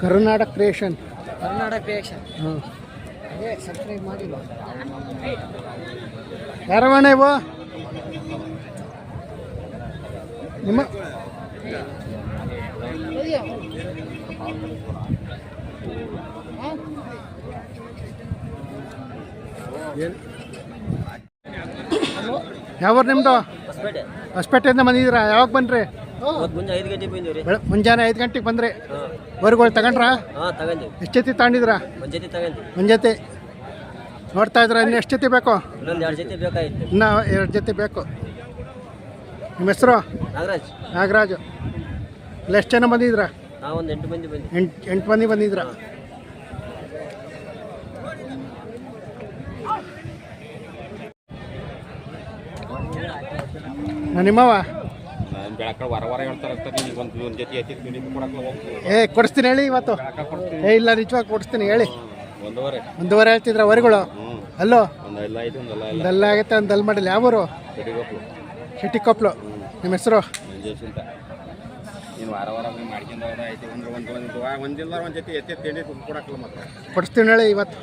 Karnataka creation. Karnataka creation. ಹಾಂ. ಅದೇ subscribe ಮಾಡಿಲ್ಲ ಯಾರವಣ್ಣ ಇವು ನಿಮ್ಮ ಯಾವ್ರು ನಿಮ್ಮದು ಹೊಸಪೇಟೆ. ಹೊಸಪೇಟೆಯಿಂದ ಬಂದಿದ್ರ ಯಾವಾಗ ಬಂದ್ರಿ? ಮುಂಜಾನೆ ಐದು ಗಂಟೆಗೆ ಬೆಳ- ಮುಂಜಾನೆ ಐದು ಗಂಟೆಗೆ ಬಂದ್ರಿ. ಹೊರಗಳು ತಗೊಂಡ್ರಾ? ಹಾಂ ತಗೊಂಡೀವಿ. ಎಷ್ಟು ಜೊತೆ ತಗೊಂಡಿದ್ರಾ ಒಂದು ಜೊತೆ ತಗೊಂಡೀವಿ. ಒಂದು ನೋಡ್ತಾ ಇದ್ರ ಇನ್ನು ಎಷ್ಟು ಜೊತೆ ಬೇಕು? ಇನ್ನೊಂದು ಎರಡು ಜೊತೆ ಬೇಕಾಗಿತ್ತು. ಇನ್ನು ಎರಡು ಜೊತೆ ಬೇಕು. ನಿಮ್ಮ ಹೆಸರು? ನಾಗರಾಜ್. ನಾಗರಾಜು. ಇಲ್ಲ ಎಷ್ಟು ಜನ ಬಂದಿದ್ರ ಎಂಟು ಮಂದಿ ಬಂದ್ವಿ. ಎಂಟು ಎಂಟು ಮಂದಿ ಬಂದಿದ್ರ ಹೋಗ್ತೀವಿ ಏ ಕೊಡಿಸ್ತೀನಿ ಹೇಳಿ ಇವತ್ತು. ಏ ಇಲ್ಲ ನಿಜವಾಗಿ ಕೊಡಿಸ್ತೀನಿ ಹೇಳಿ. ಒಂದೂವರೆ. ಹೇಳ್ತಿದ್ರ ವರಿಗಳು ಹಲೋ ಅಲ್ಲೋ ಒಂದೆಲ್ಲ ಆಗೈತೆ ಒಂದು ಅಲ್ಲಿ ಮಾಡಿಲ್ಲ. ಯಾವೂರು? ಶೆಟ್ಟಿಕೊಪ್ಲು. ನಿಮ್ಮ ಹೆಸರು? ಕೊಡಿಸ್ತೀನಿ ಹೇಳಿ ಇವತ್ತು.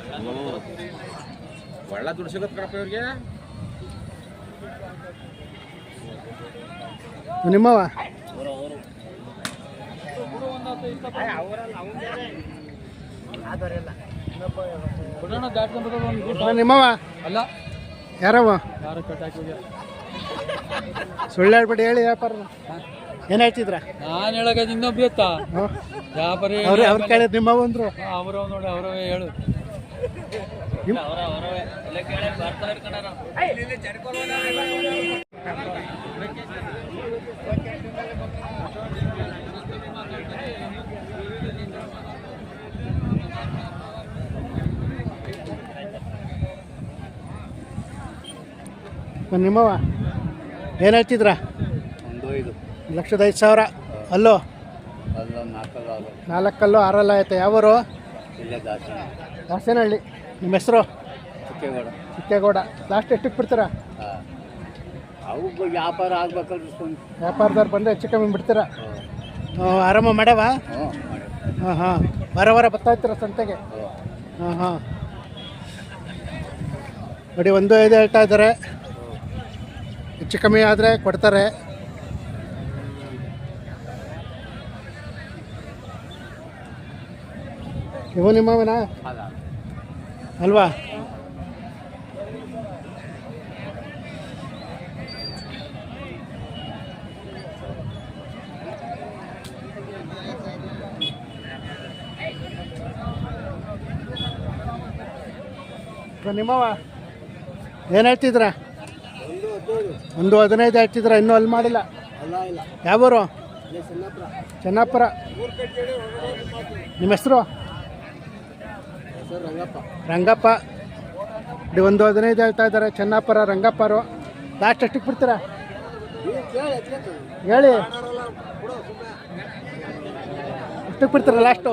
ಒಳ್ಳೆ ದುಡ್ಡು ಸಿಗುತ್ತೆ ನಿಮ್ಮವ ನಿಮ್ಮವ ಅಲ್ಲ. ಯಾರವ ಸುಳ್ಳು ಹೇಳ್ಬಿಟ್ಟು ಹೇಳಿ ವ್ಯಾಪಾರ. ಏನು ಹೇಳ್ತಿದ್ರ? ನಾನು ಹೇಳಕ ಇನ್ನೊಬ್ಬ ಎತ್ತ? ವ್ಯಾಪಾರಿ ಅವ್ರ ಅವ್ರ ಕಡೆ ನಿಮ್ಮವ ಅಂದ್ರು. ಅವರ ನೋಡಿ ಅವರವೇ ಹೇಳು. ನಿಮ್ಮವ ಏನು ಹೇಳ್ತಿದ್ರ? ಒಂದು ಐದು. ಲಕ್ಷದ ಐದು ಸಾವಿರ. ಅಲ್ಲೋ? ನಾಲ್ಕಲ್ಲೋ ಆರಲ್ಲ ಆಯ್ತು? ಯಾವರು? ದಾಸೇನಹಳ್ಳಿ. ನಿಮ್ಮ ಹೆಸರು? ಚಿಕ್ಕೇಗೌಡ. ಚಿಕ್ಕೇಗೌಡ. ಲಾಸ್ಟ್ ಎಷ್ಟಕ್ಕೆ ಬಿಡ್ತೀರಾ? ಹಾಂ ಅವು ವ್ಯಾಪಾರ ಆಗ್ಬೇಕಲ್ರಿ ಸ್ವಾಮಿ ವ್ಯಾಪಾರದವ್ರು ಬಂದರೆ ಹೆಚ್ಚು ಕಮ್ಮಿ ಬಿಡ್ತೀರಾ? ಆರಾಮ ಮಾಡ್ಯಾವ ಹ್ಞೂ ಹಾಂ ಹಾಂ ವಾರ ವಾರ ಬರ್ತಾ ಇರ್ತೀರ ಸಂತೆಗೆ? ಹಾಂ ಹಾಂ ನೋಡಿ ಒಂದು ಐದು ಹೇಳ್ತಾ ಇದ್ದಾರೆ. ಹೆಚ್ಚು ಕಮ್ಮಿ ಆದರೆ ಕೊಡ್ತಾರೆ. ಇವು ನಿಮ್ಮವನಾ? ಅಲ್ವಾ? ನಿಮ್ಮವ ಏನು ಹೇಳ್ತಿದ್ರ? ಒಂದು ಹದಿನೈದು ಹೇಳ್ತಿದ್ರ, ಇನ್ನೂ ಅಲ್ಲಿ ಮಾಡಿಲ್ಲ. ಯಾವೂರು? ಚೆನ್ನಪ್ಪರ. ನಿಮ್ಮ ಹೆಸರು? ರಂಗಪ್ಪ. ಇದು ಒಂದು ಹದಿನೈದು ಹೇಳ್ತಾ ಇದ್ದಾರೆ, ಚೆನ್ನಪ್ಪರ, ರಂಗಪ್ಪರು. ಲಾಸ್ಟ್ ಎಷ್ಟಕ್ಕೆ ಬಿಡ್ತೀರಾ? ಹೇಳಿ. ಎಷ್ಟಕ್ಕೆ ಬಿಡ್ತೀರಾ ಲಾಸ್ಟು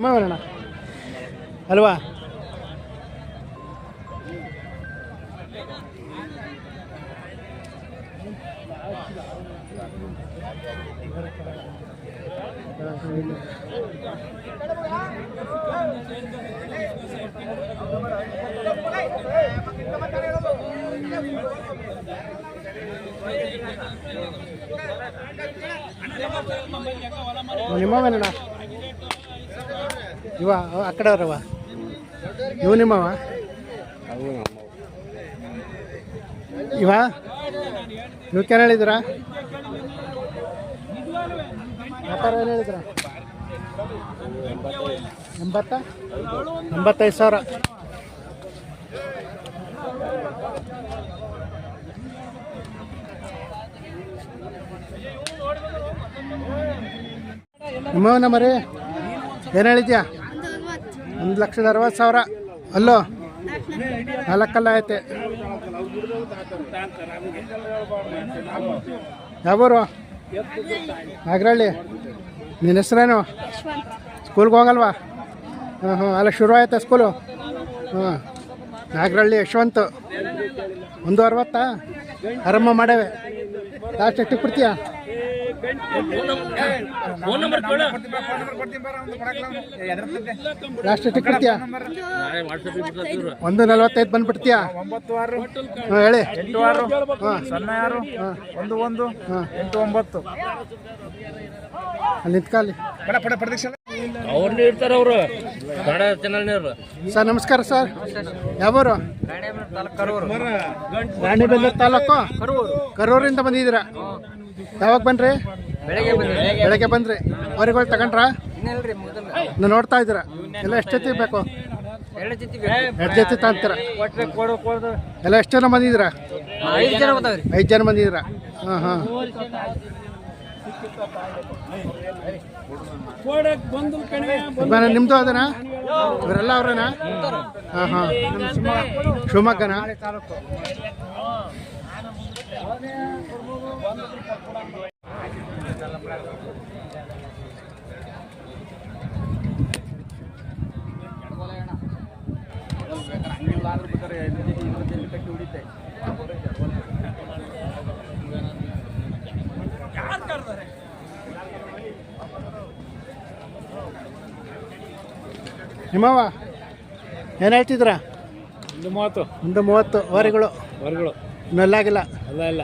ನಿಮ್ಮವನಣ್ಣ ಅಲ್ವಾ ನಿಮ್ಮವನಣ್ಣ ಇವ ಆ ಕಡೆವ್ರವ ಇವು ನಿಮ್ಮವ? ಇವ? ಇವಕ್ಕೇನು ಹೇಳಿದ್ರ? ವ್ಯಾಪಾರ ಏನು ಹೇಳಿದ್ರ? ಎಂಬತ್ತ? ಎಂಬತ್ತೈದು ಸಾವಿರ. ನಿಮ್ಮವನ ಮರಿ? ಏನು ಹೇಳಿದ್ಯಾ? ಒಂದು ಲಕ್ಷದ ಅರವತ್ತು ಸಾವಿರ. ಅಲ್ಲೋ? ನಾಲ್ಕಲ್ಲ ಐತೆ. ಯಾವೂರು? ನಾಗರಹಳ್ಳಿ. ನಿನ್ನ ಹೆಸ್ರೇನು? ಸ್ಕೂಲ್ಗೆ ಹೋಗಲ್ವಾ? ಹಾಂ ಹಾಂ ಅಲ್ಲ, ಶುರು ಆಯ್ತಾ ಸ್ಕೂಲು? ಹಾಂ ನಾಗರಹಳ್ಳಿ ಯಶವಂತ. ಒಂದು ಅರವತ್ತಾ? ಆರಂಭ ಮಾಡವೆ. ಲಾಸ್ಟ್ ಎಷ್ಟಕ್ಕೆ ಲಾಸ್ಟ್ ಒಂದು ನಲ್ವತ್ತೈದು ಬಂದ್ಬಿಡ್ತೀಯಾ? ಒಂಬತ್ತು ಆರು ಹಾಂ ಹೇಳಿ. ಎಂಟು ಆರು ಹಾಂ. ಸೊನ್ನೆ ಆರು ಒಂದು ಒಂದು ಎಂಟು ಒಂಬತ್ತು ಅಲ್ಲಿ ನಿಂತ್ಕಾಲಿ ಅವ್ರನ್ನ ಇರ್ತಾರ ಅವರು. ಕನ್ನಡ ಚಾನಲ್ನವ್ರು ಸರ್ ನಮಸ್ಕಾರ ಸರ್. ಯಾವರು? ರಾಣಿಬೆನ್ನೂರು ತಾಲೂಕು ಕರೂರಿಂದ ಬಂದಿದ್ದೀರಾ? ಯಾವಾಗ ಬನ್ರಿ? ಬೆಳಗ್ಗೆ ಬಂದ್ರೆ ಅವರಿಗಳು ತಗೊಂಡ್ರಾ? ನೋಡ್ತಾ ಇದ್ದೀರಾ? ಎಲ್ಲ ಎಷ್ಟು ಜೊತೆ ಬೇಕು? ಎರಡು ಜೊತೆ ತಗೊಂತೀರ ಎಲ್ಲ ಎಷ್ಟು ಜನ ಬಂದಿದ್ದೀರಾ? ಐದು ಜನ ಬರ್ತಾವ್ರಿ ಐದು ಜನ ಬಂದಿದ್ದೀರಾ? ಹಾಂ ಹಾಂ. ನಿಮ್ಮದು ಅದನಾ? ಇವರೆಲ್ಲ ಅವ್ರನಾ? ಹಾಂ ಹಾಂ. ಶಿವಮೊಗ್ಗನಾ? ನಿಮ್ಮವ ಏನು ಹೇಳ್ತಿದ್ರ ಒಂದು ಮೂವತ್ತು. ಒಂದು ಮೂವತ್ತು ವಾರಿಗಳು ವಾರಿಗಳು ಇನ್ನೆಲ್ಲಾಗಿಲ್ಲ ಅಲ್ಲ ಇಲ್ಲ.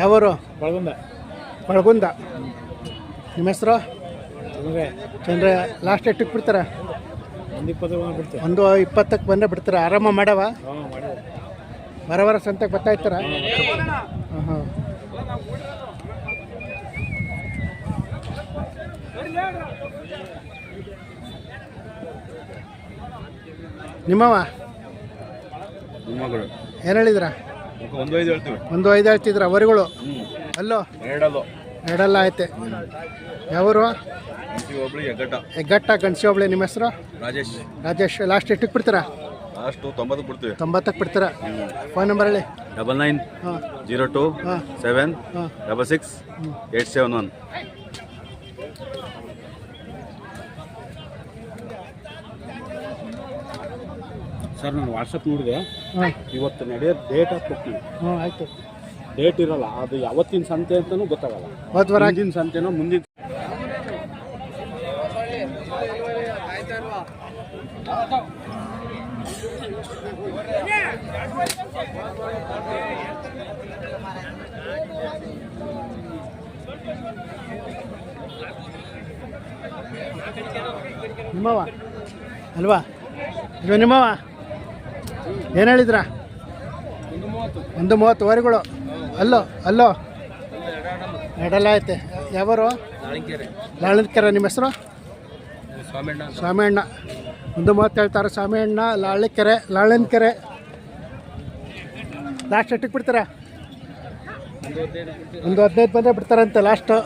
ಯಾವರು? ಬಳಗುಂದ ಬಳಗುಂದ ನಿಮ್ಮ ಹೆಸರು? ನಮಗೆ ಚಂದ್ರ ಲಾಸ್ಟ್ ಎಷ್ಟಕ್ಕೆ ಬಿಡ್ತಾರ? ಒಂದು ಇಪ್ಪತ್ತು ಬಂದು ಬಿಡ್ತೇವೆ. ಒಂದು ಇಪ್ಪತ್ತಕ್ಕೆ ಬಂದರೆ ಬಿಡ್ತಾರ? ಆರಾಮ ಮಾಡವ? ಹಾಂ ಮಾಡಿ ಬರ ಬರ ಸಂತೆಗೆ ಬರ್ತಾ ಇರ್ತಾರ? ಹಾಂ ಹಾಂ ನಿಮ್ಮವ ನಿಮ್ಮಗಳು ಏನು ಹೇಳಿದ್ರ? ಒಂದು ಐದು ಹೇಳ್ತೀವಿ. ಒಂದು ಐದು ಹೇಳ್ತಿದ್ರ ವರಿಗಳು ಅಲ್ಲೋ? ಎರಡಲ್ಲ. ಎರಡೆಲ್ಲ ಐತೆ ಯಾವರು? ಒಬ್ಳು ಎಗ್ಗಟ್ಟ ಹೆಗ್ಗಟ್ಟ. ಗಣಸಿ ಹೋಬಳಿ ನಿಮ್ಮ ಹೆಸರು? ರಾಜೇಶ್. ರಾಜೇಶ್ ಲಾಸ್ಟ್ ಎಷ್ಟಕ್ಕೆ ಬಿಡ್ತೀರಾ? ಲಾಸ್ಟು ತೊಂಬತ್ತು ಬಿಡ್ತೀವಿ. ತೊಂಬತ್ತಕ್ಕೆ ಬಿಡ್ತೀರಾ? ಫೋನ್ ನಂಬರ್ ಹೇಳಿ. ಡಬಲ್ ನೈನ್ ಹಾಂ. ಜೀರೋ ಟು ಸೆವೆನ್ ಹಾಂ. Double six eight seven one. Sir ನಾನು ವಾಟ್ಸಪ್ ನೋಡಿದೆ. ಇವತ್ತು ನಡೆಯೋ ಡೇಟ್ ಹಾಕ್ಬಿಡ್ತೀನಿ ಹ್ಞೂ ಆಯಿತು. ಡೇಟ್ ಇರಲ್ಲ ಅದು ಯಾವತ್ತಿನ ಸಂತೆ ಅಂತಲೂ ಗೊತ್ತಾಗಲ್ಲ. ಹೋದ ವಾರ ಮುಂದಿನ ಸಂತೆನೋ ಮುಂದಿನ ನಿಮ್ಮವ ಅಲ್ವಾ? ಇದು ನಿಮ್ಮವ ಏನು ಹೇಳಿದ್ರ? ಒಂದು ಮೂವತ್ತು ವರಿಗಳು. ಅಲ್ಲೋ ಅಲ್ಲೋ. ಎರಡೆಲ್ಲ ಐತೆ ಯಾವರು ಲಾಳಿಕೆರೆ ನಿಮ್ಮ ಹೆಸರು? ಸ್ವಾಮಿಯಣ್ಣ ಒಂದು ಮೂವತ್ತು ಹೇಳ್ತಾರೆ ಸ್ವಾಮಿಯಣ್ಣ ಲಾಳಿಕೆರೆ ಲಾಳನ್ಕೆರೆ ಲಾಸ್ಟ್ ಎಷ್ಟಕ್ಕೆ ಬಿಡ್ತೀರಾ? ಒಂದು ಹದಿನೈದು ಬಂದರೆ ಬಿಡ್ತಾರಂತೆ ಲಾಸ್ಟು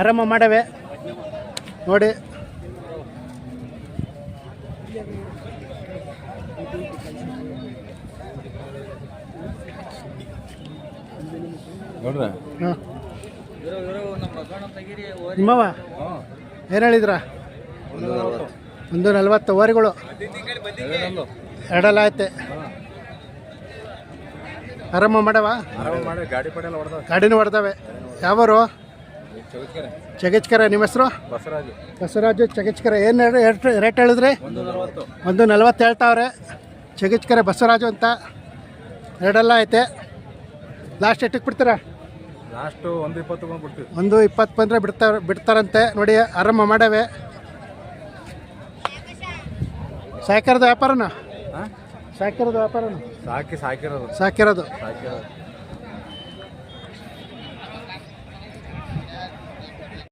ಆರಾಮ ಮಾಡವೆ. ನೋಡಿ. ಹಾಂ. ನಿಮ್ಮವ ಏನು ಹೇಳಿದ್ರ? ಒಂದು ನಲ್ವತ್ತು ಓರಿಗಳು ಎರಡಲ್ಲ ಐತೆ ಆರಾಮ ಮಾಡವ ಗಾಡಿನೂ ಹೊಡೆದವೆ. ಯಾವರು? ಚಗಚ್ಕೆರೆ. ನಿಮ್ಮ ಹೆಸರು? ಬಸವರಾಜು. ಬಸವರಾಜು ಚಗಚ್ಕೆರೆ ಏನು ರೇಟ್ ಹೇಳಿದ್ರಿ? ಒಂದು ನಲ್ವತ್ತು. ಹೇಳ್ತಾವ್ರೆ. ಚಗಚ್ಕರ ಬಸವರಾಜು ಅಂತ. ಎರಡೆಲ್ಲ ಐತೆ. ಲಾಸ್ಟ್ ಎಷ್ಟಕ್ಕೆ ಬಿಡ್ತೀರಾ? ಲಾಸ್ಟು ಒಂದು ಇಪ್ಪತ್ತು ಬಂದು ಬಿಡ್ತೀವಿ ಒಂದು ಇಪ್ಪತ್ತು ಬಂದರೆ ಬಿಡ್ತಾರೆ ಬಿಡ್ತಾರಂತೆ. ನೋಡಿ ಆರಂಭ ಮಾಡವೆ. ಸಾಕಿರೋದು ವ್ಯಾಪಾರನ? ಸಾಕಿರೋದು ವ್ಯಾಪಾರನ? ಸಾಕಿ ಸಾಕಿರೋದು. ಸಾಕಿರೋದು.